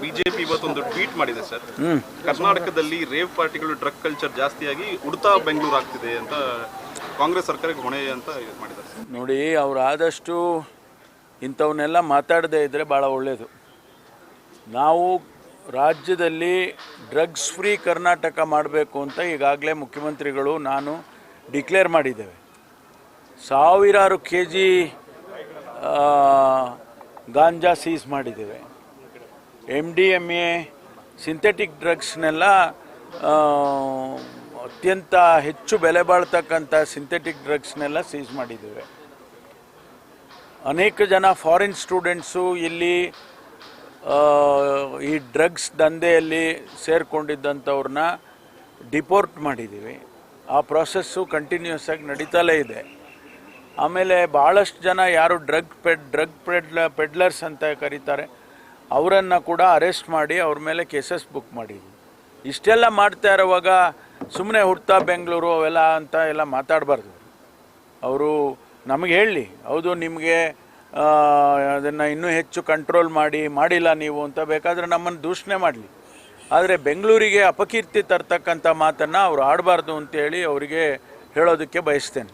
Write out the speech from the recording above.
BJP ಇವತ್ತೊಂದು tweet ಮಾಡಿದೆ sir. ಕರ್ನಾಟಕದಲ್ಲಿ ರೇವ್ ಪಾರ್ಟಿಗಳು ಡ್ರಗ್ ಕಲ್ಚರ್ ಜಾಸ್ತಿಯಾಗಿ ಉಡ್ತಾ ಬೆಂಗಳೂರು ಆಗ್ತಿದೆ ಅಂತ ಕಾಂಗ್ರೆಸ್ ಸರ್ಕಾರಕ್ಕೆ ಹೊಣೆ ಅಂತ ಇದು ಮಾಡಿದ್ದಾರೆ ನೋಡಿ ಅವ್ರು ಆದಷ್ಟು ಇಂಥವನ್ನೆಲ್ಲ ಮಾತಾಡದೇ ಇದ್ದರೆ ಭಾಳ ಒಳ್ಳೆಯದು ನಾವು ರಾಜ್ಯದಲ್ಲಿ ಡ್ರಗ್ಸ್ ಫ್ರೀ ಕರ್ನಾಟಕ ಮಾಡಬೇಕು ಅಂತ ಈಗಾಗಲೇ ಮುಖ್ಯಮಂತ್ರಿಗಳು ನಾನು ಡಿಕ್ಲೇರ್ ಮಾಡಿದ್ದೇವೆ. ಸಾವಿರಾರು ಕೆ ಜಿ ಗಾಂಜಾ ಸೀಸ್ ಮಾಡಿದ್ದೇವೆ. M D M A synthetic ಡ್ರಗ್ಸ್ನೆಲ್ಲ ಅತ್ಯಂತ ಹೆಚ್ಚು ಬೆಲೆ ಬಾಳ್ತಕ್ಕಂಥ ಸಿಂಥೆಟಿಕ್ ಡ್ರಗ್ಸ್ನೆಲ್ಲ ಸೀಸ್ ಮಾಡಿದ್ದೇವೆ. ಅನೇಕ ಜನ ಫಾರಿನ್ ಸ್ಟೂಡೆಂಟ್ಸು ಇಲ್ಲಿ ಈ ಡ್ರಗ್ಸ್ ದಂಧೆಯಲ್ಲಿ ಸೇರಿಕೊಂಡಿದ್ದಂಥವ್ರನ್ನ ಡಿಪೋರ್ಟ್ ಮಾಡಿದ್ದೀವಿ. ಆ ಪ್ರಾಸೆಸ್ಸು ಕಂಟಿನ್ಯೂಸ್ ಆಗಿ ನಡೀತಲೇ ಇದೆ. ಆಮೇಲೆ ಭಾಳಷ್ಟು ಜನ ಯಾರು ಡ್ರಗ್ ಪೆಡ್ ಡ್ರಗ್ ಪೆಡ್ಲ ಪೆಡ್ಲರ್ಸ್ ಅಂತ ಕರೀತಾರೆ. ಅವರನ್ನು ಕೂಡ ಅರೆಸ್ಟ್ ಮಾಡಿ ಅವ್ರ ಮೇಲೆ ಕೇಸಸ್ ಬುಕ್ ಮಾಡಿದ್ವಿ. ಇಷ್ಟೆಲ್ಲ ಮಾಡ್ತಾ ಇರೋವಾಗ ಸುಮ್ಮನೆ ಹುಡ್ತಾ ಬೆಂಗಳೂರು ಅವೆಲ್ಲ ಅಂತ ಎಲ್ಲ ಮಾತಾಡಬಾರ್ದು. ಅವರು ನಮಗೆ ಹೇಳಿ, ಹೌದು ನಿಮಗೆ ಅದನ್ನು ಇನ್ನೂ ಹೆಚ್ಚು ಕಂಟ್ರೋಲ್ ಮಾಡಿ, ಮಾಡಿಲ್ಲ ನೀವು ಅಂತ ಬೇಕಾದರೆ ನಮ್ಮನ್ನು ದೂಷಣೆ ಮಾಡಲಿ. ಆದರೆ ಬೆಂಗಳೂರಿಗೆ ಅಪಕೀರ್ತಿ ತರ್ತಕ್ಕಂಥ ಮಾತನ್ನು ಅವರು ಆಡಬಾರ್ದು ಅಂತೇಳಿ ಅವರಿಗೆ ಹೇಳೋದಕ್ಕೆ ಬಯಸ್ತೇನೆ.